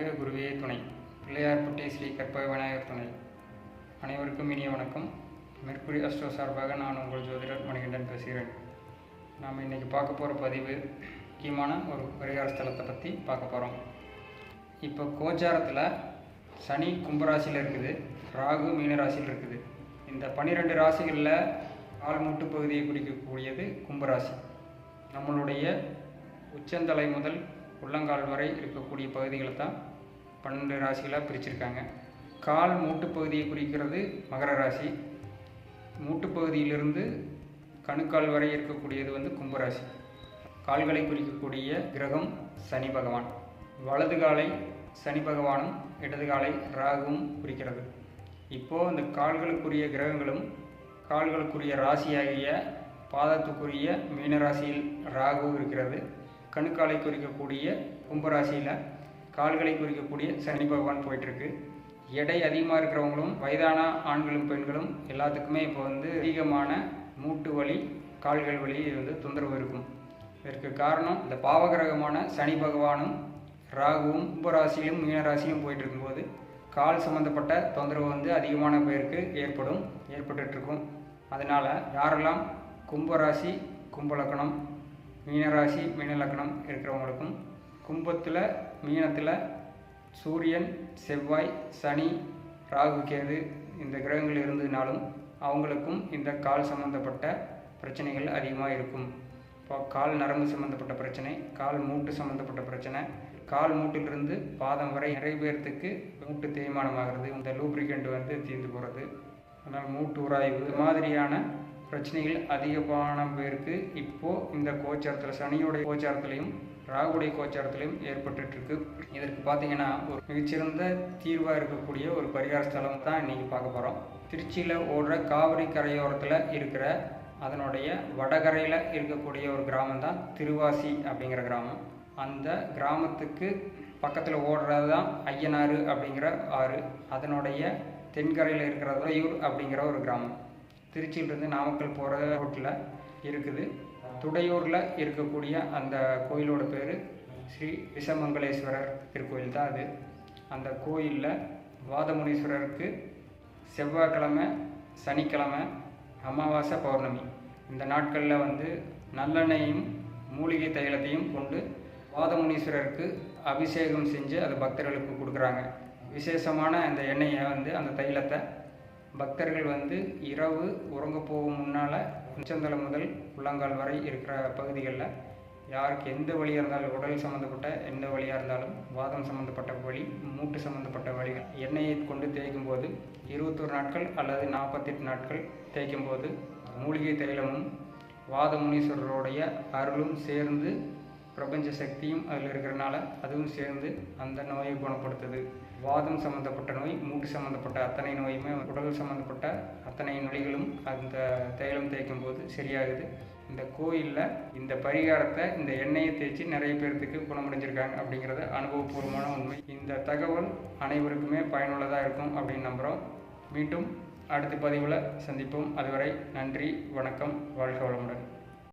நமக்கு குருவே துணை. பிள்ளையார்புட்டி ஸ்ரீ கற்பக விநாயகர் துணை. அனைவருக்கும் இனிய வணக்கம். மெர்குரி அஸ்ட்ரோ சார்பாக நான் உங்கள் ஜோதிடர் மணிகண்டன் பேசுகிறேன். நாம் இன்றைக்கி பார்க்க போகிற பதிவு முக்கியமான ஒரு பரிகார ஸ்தலத்தை பற்றி பார்க்க போகிறோம் இப்போ கோச்சாரத்தில் சனி கும்பராசியில் இருக்குது ராகு மீனராசியில் இருக்குது. இந்த பன்னிரெண்டு ராசிகளில் ஆள்மூட்டு பகுதியை குடிக்கக்கூடியது கும்பராசி. நம்மளுடைய உச்சந்தலை முதல் உள்ளங்கால் வரை இருக்கக்கூடிய பகுதிகளை தான் பன்னெண்டு ராசிகளாக பிரிச்சிருக்காங்க. கால் மூட்டுப்பகுதியை குறிக்கிறது மகர ராசி. மூட்டுப்பகுதியிலிருந்து கணுக்கால் வரை இருக்கக்கூடியது வந்து கும்பராசி கால்களை குறிக்கக்கூடிய கிரகம் சனி பகவான். வலது காலை சனி பகவானும் இடது காலை ராகுவும் குறிக்கிறது. இப்போது அந்த கால்களுக்குரிய கிரகங்களும் கால்களுக்குரிய ராசியாகிய பாதத்துக்குரிய மீனராசியில் ராகு இருக்கிறது. கணுக்காலை குறிக்கக்கூடிய கும்பராசியில் கால்களை குறிக்கக்கூடிய சனி பகவான் போயிட்டுருக்கு. எடை அதிகமாக இருக்கிறவங்களும் வயதான ஆண்களும் பெண்களும் எல்லாத்துக்குமே இப்போ வந்து அதிகமான மூட்டு வலி கால்கள் வலி வந்து தொந்தரவு இருக்கும். இதற்கு காரணம் இந்த பாவகிரகமான சனி பகவானும் ராகுவும் கும்பராசியிலும் மீனராசியும் போயிட்டு இருக்கும்போது கால் சம்மந்தப்பட்ட தொந்தரவு வந்து அதிகமான பேருக்கு ஏற்படும் ஏற்பட்டுருக்கும் அதனால் யாரெல்லாம் கும்பராசி கும்பலக்கணம் மீனராசி மீனலக்கணம் இருக்கிறவங்களுக்கும் கும்பத்தில் மீனத்தில் சூரியன் செவ்வாய் சனி ராகு கேது இந்த கிரகங்கள் இருந்ததுனாலும் அவங்களுக்கும் இந்த கால் சம்மந்தப்பட்ட பிரச்சனைகள் அதிகமாக இருக்கும். இப்போ கால் நரம்பு சம்மந்தப்பட்ட பிரச்சனை கால் மூட்டு சம்மந்தப்பட்ட பிரச்சனை கால் மூட்டிலிருந்து பாதம் வரை நிறைய பேர்த்துக்கு மூட்டு தேய்மானமாகிறது இந்த லூப்ரிகண்ட் வந்து தீர்ந்து போகிறது அதனால் மூட்டு உராய்வு இது மாதிரியான பிரச்சனைகள் அதிகமான பேருக்கு இப்போது இந்த கோச்சாரத்தில் சனியோடைய கோச்சாரத்துலேயும் ராகுடைய கோச்சாரத்திலையும் ஏற்பட்டுருக்கு இதற்கு பார்த்தீங்கன்னா ஒரு மிகச்சிறந்த தீர்வாக இருக்கக்கூடிய ஒரு பரிகார ஸ்தலம் தான் இன்றைக்கி பார்க்க போகிறோம் திருச்சியில் ஓடுற காவிரி கரையோரத்தில் இருக்கிற அதனுடைய வடகரையில் இருக்கக்கூடிய ஒரு கிராமம் தான் திருவாசி அப்படிங்கிற கிராமம். அந்த கிராமத்துக்கு பக்கத்தில் ஓடுறது தான் ஐயனாறு அப்படிங்கிற ஆறு. அதனுடைய தென்கரையில் இருக்கிற யூர் அப்படிங்கிற ஒரு கிராமம். திருச்சியிலிருந்து நாமக்கல் போகிற ரோட்டில் இருக்குது. துடையூரில் இருக்கக்கூடிய அந்த கோயிலோட பேர் ஸ்ரீ விஷமங்கலேஸ்வரர் திருக்கோயில் தான் அது. அந்த கோயிலில் வாதமுனீஸ்வரருக்கு செவ்வாய்க்கிழமை சனிக்கிழமை அமாவாசை பௌர்ணமி. இந்த நாட்களில் வந்து நல்லெண்ணையும் மூலிகை தைலத்தையும் கொண்டு வாதமுனீஸ்வரருக்கு அபிஷேகம் செஞ்சு அது பக்தர்களுக்கு கொடுக்குறாங்க. விசேஷமான அந்த எண்ணெயை வந்து அந்த தைலத்தை பக்தர்கள் வந்து இரவு உறங்க போகும் முன்னால் உச்சந்தலை முதல் உள்ளங்கால் வரை இருக்கிற பகுதிகளில் யாருக்கு எந்த வழியாக இருந்தாலும் உடல் சம்மந்தப்பட்ட எந்த வழியாக இருந்தாலும் வாதம் சம்மந்தப்பட்ட வழி மூட்டு சம்மந்தப்பட்ட வழிகள் எண்ணெயை கொண்டு தேய்க்கும் போது இருபத்தொரு நாட்கள் அல்லது நாற்பத்தெட்டு நாட்கள் தேய்க்கும் போது மூலிகை தைலமும் வாத முனீஸ்வரருடைய அருளும் சேர்ந்து பிரபஞ்ச சக்தியும் அதில் இருக்கிறனால அதுவும் சேர்ந்து அந்த நோயை குணப்படுத்துது. வாதம் சம்மந்தப்பட்ட நோய் மூட்டு சம்மந்தப்பட்ட அத்தனை நோயுமே உடல் சம்மந்தப்பட்ட அத்தனை நொலிகளும் அந்த தைலம் தேய்க்கும் போது சரியாகுது. இந்த கோயிலில் இந்த பரிகாரத்தை இந்த எண்ணெயை தேய்ச்சி நிறைய பேர்த்துக்கு குணமடைஞ்சிருக்காங்க அப்படிங்கிறது அனுபவபூர்வமான உண்மை. இந்த தகவல் அனைவருக்குமே பயனுள்ளதாக இருக்கும் அப்படின்னு நம்புகிறோம் மீண்டும் அடுத்த பதிவில் சந்திப்போம். அதுவரை நன்றி வணக்கம் வாழ்க வளமுடன்.